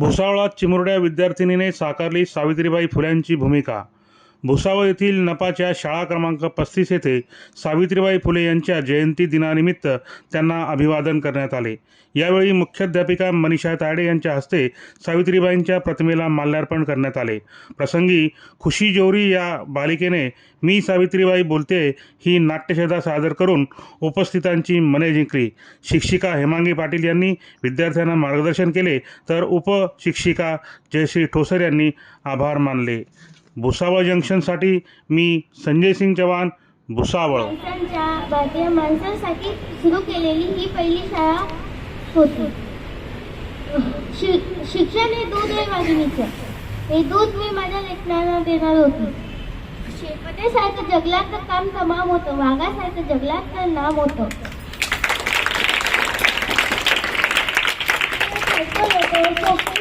भुसावळात चिमुरड्या विद्यार्थिनीने साकारली सावित्रीबाई फुल्यांची भूमिका. भुसावळ येथील नपाच्या शाळा क्रमांक पस्तीस येथे सावित्रीबाई फुले यांच्या जयंती दिनानिमित्त त्यांना अभिवादन करण्यात आले. यावेळी मुख्याध्यापिका मनीषा तायडे यांच्या हस्ते सावित्रीबाईंच्या प्रतिमेला माल्यार्पण करण्यात आले. प्रसंगी खुशी जोरी या बालिकेने मी सावित्रीबाई बोलते ही नाट्यशेदा सादर करून उपस्थितांची मने जिंकली. शिक्षिका हेमांगी पाटील यांनी विद्यार्थ्यांना मार्गदर्शन केले तर उपशिक्षिका जयश्री ठोसर यांनी आभार मानले. भुसावळ जंक्शनसाठी मी संजय सिंग चव्हाण भुसावळ. माणसांच्या भारतीय माणसांसाठी सुरू केलेली ही पहिली शाळा होती. शि- शिक्षण हे दूध आहे वाघिणीचं हे दूध मी माझ्या लेखनाला देणार होती. शेपटेसारखं जगलात काम तमाम होतं वाघासारखं जगलात तर नाम होतं होतं,